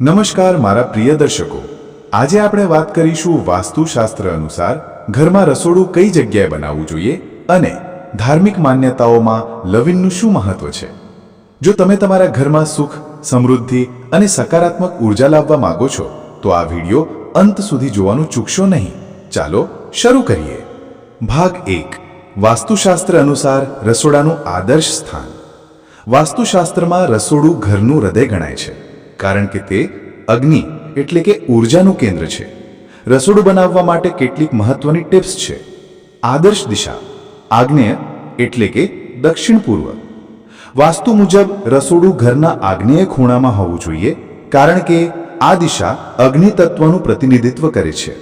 નમસ્કાર મારા પ્રિય દર્શકો. આજે આપણે વાત કરીશું વાસ્તુશાસ્ત્ર અનુસાર ઘરમાં રસોડું કઈ જગ્યાએ બનાવવું જોઈએ અને ધાર્મિક માન્યતાઓમાં લવિંગનું શું મહત્વ છે? જો તમે તમારા ઘરમાં સુખ, સમૃદ્ધિ અને સકારાત્મક ઊર્જા લાવવા માંગો છો, તો આ વિડિયો અંત સુધી જોવાનું ચૂકશો નહીં. ચાલો શરૂ કરીએ. ભાગ એક. વાસ્તુશાસ્ત્ર અનુસાર રસોડાનું આદર્શ સ્થાન. વાસ્તુશાસ્ત્રમાં રસોડું ઘરનું હૃદય ગણાય છે. કારણ કે તે અગ્નિ એટલે કે ઉર્જાનું કેન્દ્ર છે. રસોડું બનાવવા માટે કેટલીક મહત્વની ટિપ્સ છે. આદર્શ દિશા આગ્નેય એટલે કે દક્ષિણ પૂર્વ વાસ્તુ મુજબ, રસોડું ઘરના આગ્નેય ખૂણામાં હોવું જોઈએ, કારણ કે આ દિશા અગ્નિ તત્વનું પ્રતિનિધિત્વ કરે છે.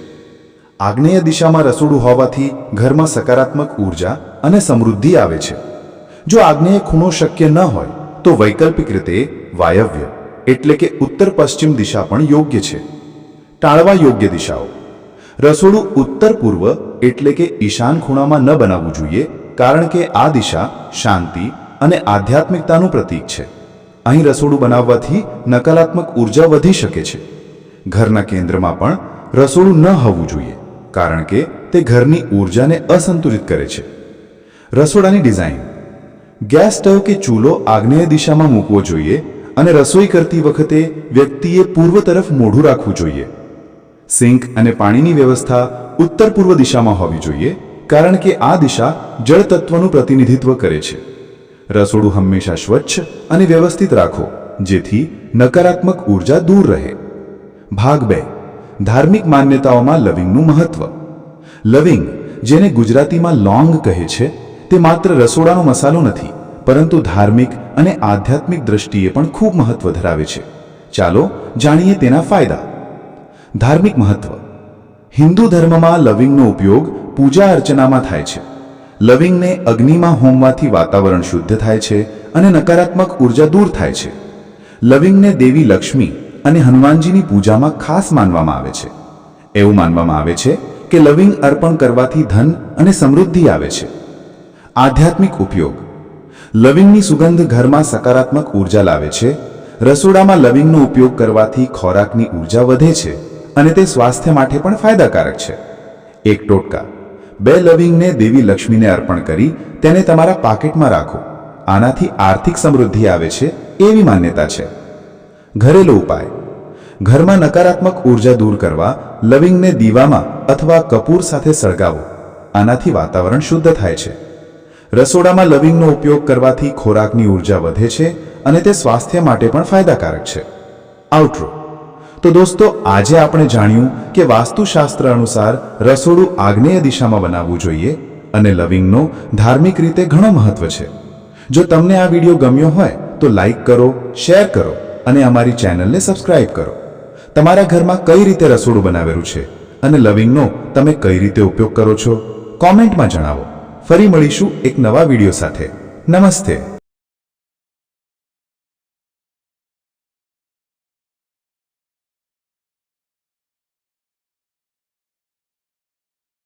આગ્નેય દિશામાં રસોડું હોવાથી ઘરમાં સકારાત્મક ઊર્જા અને સમૃદ્ધિ આવે છે. જો આગ્નેય ખૂણો શક્ય ન હોય, તો વૈકલ્પિક રીતે વાયવ્ય. એટલે કે ઉત્તર પશ્ચિમ દિશા પણ યોગ્ય છે. ટાળવા યોગ્ય દિશાઓ. રસોડું ઉત્તર પૂર્વ એટલે કે ઈશાન ખૂણામાં ન બનાવવું જોઈએ, કારણ કે આ દિશા શાંતિ અને આધ્યાત્મિકતાનું પ્રતીક છે. અહીં રસોડું બનાવવાથી નકારાત્મક ઊર્જા વધી શકે છે. ઘરના કેન્દ્રમાં પણ રસોડું ન હોવું જોઈએ, કારણ કે તે ઘરની ઉર્જાને અસંતુલિત કરે છે. રસોડાની ડિઝાઇન. ગેસ સ્ટવ કે ચૂલો આગ્નેય દિશામાં મૂકવો જોઈએ અને રસોઈ કરતી વખતે વ્યક્તિએ પૂર્વ તરફ મોઢું રાખવું જોઈએ. સિંક અને પાણીની વ્યવસ્થા ઉત્તર પૂર્વ દિશામાં હોવી જોઈએ, કારણ કે આ દિશા જળ પ્રતિનિધિત્વ કરે છે. રસોડું હંમેશા સ્વચ્છ અને વ્યવસ્થિત રાખો, જેથી નકારાત્મક ઊર્જા દૂર રહે. ભાગ બે, ધાર્મિક માન્યતાઓમાં લવિંગનું મહત્વ. લવિંગ, જેને ગુજરાતીમાં લોંગ કહે છે, તે માત્ર રસોડાનો મસાલો નથી પરંતુ ધાર્મિક અને આધ્યાત્મિક દ્રષ્ટિએ પણ ખૂબ મહત્વ ધરાવે છે. ચાલો જાણીએ તેના ફાયદા. ધાર્મિક મહત્વ. હિન્દુ ધર્મમાં લવિંગનો ઉપયોગ પૂજા અર્ચનામાં થાય છે. લવિંગને અગ્નિમાં હોમવાથી વાતાવરણ શુદ્ધ થાય છે અને નકારાત્મક ઊર્જા દૂર થાય છે. લવિંગને દેવી લક્ષ્મી અને હનુમાનજીની પૂજામાં ખાસ માનવામાં આવે છે. એવું માનવામાં આવે છે કે લવિંગ અર્પણ કરવાથી ધન અને સમૃદ્ધિ આવે છે. આધ્યાત્મિક ઉપયોગ. લવિંગની સુગંધ ઘરમાં સકારાત્મક ઊર્જા લાવે છે. રસોડામાં લવિંગનો ઉપયોગ કરવાથી ખોરાકની ઊર્જા વધે છે અને તે સ્વાસ્થ્ય માટે પણ ફાયદાકારક છે. એક ટોટકા. બે લવિંગને દેવી લક્ષ્મીને અર્પણ કરી તેને તમારા પાકેટમાં રાખો. આનાથી આર્થિક સમૃદ્ધિ આવે છે એવી માન્યતા છે. ઘરેલું ઉપાય. ઘરમાં નકારાત્મક ઊર્જા દૂર કરવા લવિંગને દીવામાં અથવા કપૂર સાથે સળગાવો. આનાથી વાતાવરણ શુદ્ધ થાય છે. રસોડામાં લવિંગનો ઉપયોગ કરવાથી ખોરાકની ઊર્જા વધે છે અને તે સ્વાસ્થ્ય માટે પણ ફાયદાકારક છે. આઉટરો તો દોસ્તો, આજે આપણે જાણ્યું કે વાસ્તુશાસ્ત્ર અનુસાર રસોડું આગ્નેય દિશામાં બનાવવું જોઈએ અને લવિંગનો ધાર્મિક રીતે ઘણો મહત્વ છે. જો તમને આ વીડિયો ગમ્યો હોય, તો લાઈક કરો, શેર કરો અને અમારી ચેનલને સબસ્ક્રાઇબ કરો. તમારા ઘરમાં કઈ રીતે રસોડું બનાવેલું છે અને લવિંગનો તમે કઈ રીતે ઉપયોગ કરો છો? કોમેન્ટમાં જણાવો. ફરી મળીશું એક નવા વીડિયો સાથે. નમસ્તે.